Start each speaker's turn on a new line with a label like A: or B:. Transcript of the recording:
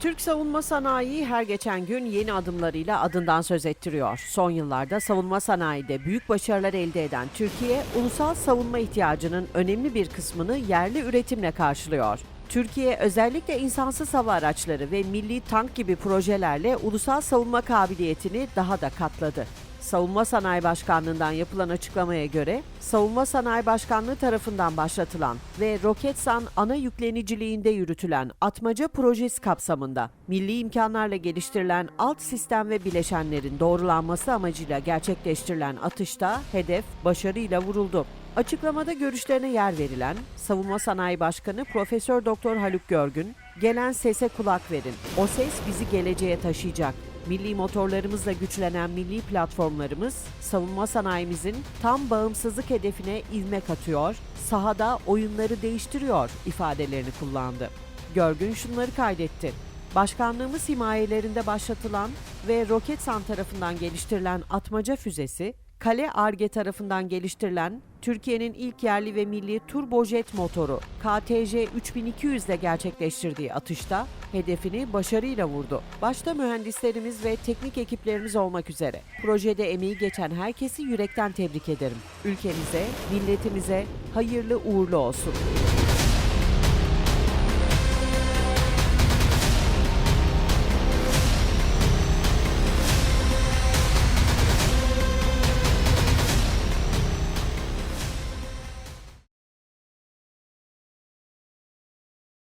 A: Türk savunma sanayi her geçen gün yeni adımlarıyla adından söz ettiriyor. Son yıllarda savunma sanayide büyük başarılar elde eden Türkiye, ulusal savunma ihtiyacının önemli bir kısmını yerli üretimle karşılıyor. Türkiye özellikle insansız hava araçları ve milli tank gibi projelerle ulusal savunma kabiliyetini daha da katladı. Savunma Sanayi Başkanlığı'ndan yapılan açıklamaya göre, Savunma Sanayi Başkanlığı tarafından başlatılan ve Roketsan ana yükleniciliğinde yürütülen Atmaca projesi kapsamında milli imkanlarla geliştirilen alt sistem ve bileşenlerin doğrulanması amacıyla gerçekleştirilen atışta hedef başarıyla vuruldu. Açıklamada görüşlerine yer verilen Savunma Sanayi Başkanı Profesör Doktor Haluk Görgün, gelen sese kulak verin. O ses bizi geleceğe taşıyacak. Milli motorlarımızla güçlenen milli platformlarımız savunma sanayimizin tam bağımsızlık hedefine ivme katıyor, sahada oyunları değiştiriyor ifadelerini kullandı. Görgün şunları kaydetti. Başkanlığımız himayelerinde başlatılan ve Roketsan tarafından geliştirilen atmaca füzesi, Kale Arge tarafından geliştirilen Türkiye'nin ilk yerli ve milli turbojet motoru KTJ 3200 ile gerçekleştirdiği atışta hedefini başarıyla vurdu. Başta mühendislerimiz ve teknik ekiplerimiz olmak üzere projede emeği geçen herkesi yürekten tebrik ederim. Ülkemize, milletimize hayırlı uğurlu olsun.